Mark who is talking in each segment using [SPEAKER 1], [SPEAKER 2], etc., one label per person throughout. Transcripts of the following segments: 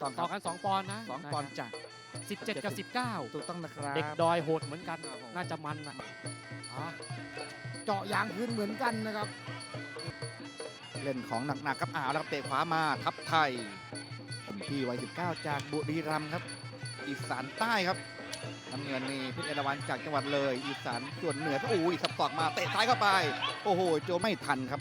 [SPEAKER 1] ต้องค
[SPEAKER 2] ต่
[SPEAKER 1] รั
[SPEAKER 2] อบกัน2ปอนด์นะ
[SPEAKER 1] สองปอนด์จาก
[SPEAKER 2] 17 กับ 19
[SPEAKER 1] ถูกต้องนะครับ
[SPEAKER 2] เด็กดอยโหดเหมือนกัน
[SPEAKER 1] ครับผม
[SPEAKER 2] น่าจะมันอะ
[SPEAKER 3] อะเจาะยางคืนเหมือนกันนะครับ
[SPEAKER 1] เล่นของหนักๆครับอ้าวแล้วครับเตะขวามาทับไทยผมพี่วัย 19 จากบุรีรัมย์ครับ อีสานใต้ครับน้ำเงินนี่เพชรเอราวัณจากจังหวัดเลย อีสานส่วนเหนือก็อู้ยสับตอกมาเตะซ้ายเข้าไป โอ้โหโจไม่ทันครับ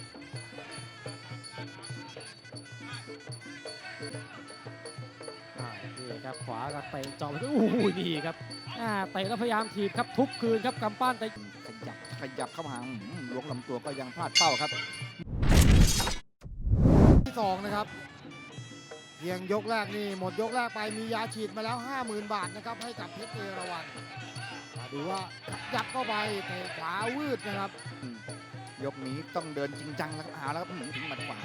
[SPEAKER 2] ครับขวาก็เตะเจาะไปโอ้โหนี่ครับอ่าเตะแล้วพยายามถีบครับทุบคืนครับกำปั้นแต่
[SPEAKER 1] ขยับขยับเข้ามาหาอืมล้วงลำตัวก็ยังพลาดเป้าครับ
[SPEAKER 3] ที่สองนะครับเพียงยกแรกนี่หมดยกแรกไปมียาฉีดมาแล้ว 50,000 บาทนะครับให้กับเพชรเอราวัณมาดูว่ายับเข้าไปเตะขวาวืดนะครับ
[SPEAKER 1] ยกนี้ต้องเดินจริงจังแล้วครับเอาแล้วครับหมุนถึงหมัดขวา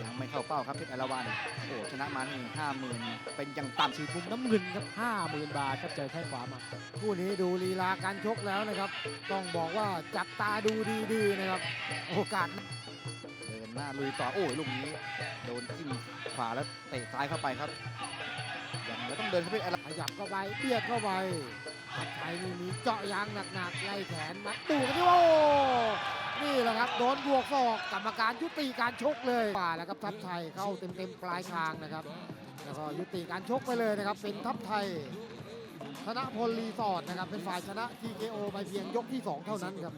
[SPEAKER 1] ยังไม่เข้าเป้าครับเพชรอราวัณโอ้ชนะมานี่ห้าหมื่นเป็นอยังต่ำ
[SPEAKER 2] ฉีดมุมน้ำเงินครับ50,000บาทครับเจอแค่ขวามา
[SPEAKER 3] คู่นี้ดูลีลาการชกแล้วนะครับ ต้องบอกว่าจับตาดูดีๆนะครับ โอกาส
[SPEAKER 1] เดินหน้าลุยต่อโอ้ยลูกนี้ โดนจิ้มขวาแล้วเตะซ้ายเข้าไปครับยังแล้วต้องเดินเข้าไปอะไร
[SPEAKER 3] ขยับเข้าไปเบียดเข้าไปผัดไทยนี่มีเจาะยางหนักๆไล่แขนมาดูกันที่ว่า โดนบวกศอกกรรมการยุติการชกเลยป่าแล้วครับทัพไทยเข้าเต็มๆปลายคางนะครับ แล้วก็ยุติการชกไปเลยนะครับ เป็นทัพไทยชนะพลรีสอร์ทนะครับ เป็นฝ่ายชนะ TKO ไปเพียงยกที่ 2 เท่านั้นครับ